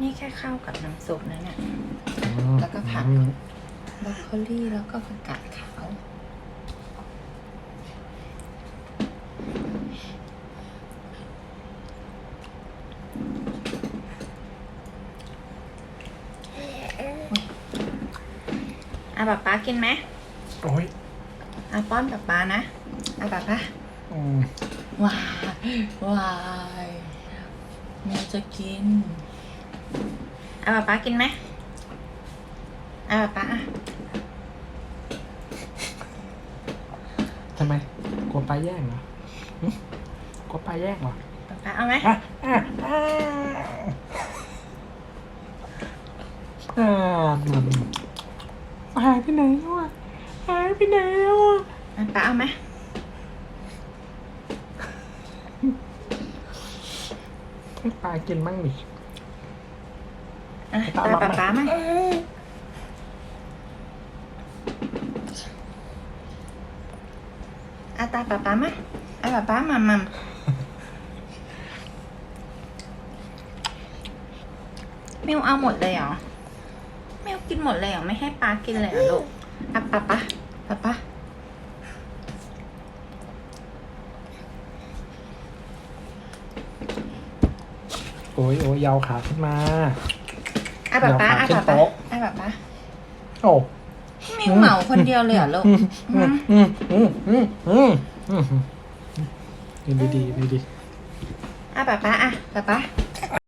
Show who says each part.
Speaker 1: นี่แค่เข้ากับน้ำซุปนะเนี่ย แล้วก็ผัก
Speaker 2: อืม
Speaker 1: บรอกโคลี่แล้วก็ผักกาดขาว อะป๊าป๊ากินไหม
Speaker 2: โอ้ย
Speaker 1: อะป้อนป๊าป๊านะอะป๊าป๊า
Speaker 2: อืม
Speaker 1: ว้ายว้ายแม่จะกิน อะป๊าป๊ากินไหมอะป๊าป๊าอะ
Speaker 2: ทำไมกลัวปลาแย่งเหรอหึกลัวปลาแย่งเหรอ
Speaker 1: ป๊าป๊าเอาไหม
Speaker 2: อะอะอะอ่ามันหายไปไหนแล้วอะหายไปไหนแล้วอะ
Speaker 1: อะป๊าเอาไหม
Speaker 2: ให้ปลากินบ้างดิ
Speaker 1: อะ
Speaker 2: ตา
Speaker 1: ตาม
Speaker 2: มา
Speaker 1: ป๊าป๊ามาอะตาป๊าป๊ามาอะป๊าป๊ามามัมมิวเอาหมดเลยเหรอมิวกินหมดเลยเหรอไม่ให้ป๊ากินเลยเหรอลูกอะป๊าป๊าป๊าป๊า
Speaker 2: โอ้ยโอ้ยยาวขาขึ้นมา
Speaker 1: อะป๊าป๊าอะ
Speaker 2: เดี๋ยว
Speaker 1: ป๊า
Speaker 2: ขาขึ้น
Speaker 1: ป๊า
Speaker 2: โต๊ะ
Speaker 1: อะป๊าป๊า
Speaker 2: โอ้
Speaker 1: มิวเหมาคนเดียวเลยเหรอลูก
Speaker 2: อืมอืมอืมอืมอืมอืมอืมดูดีดูดี
Speaker 1: อะป๊าป๊าอะป๊าป๊า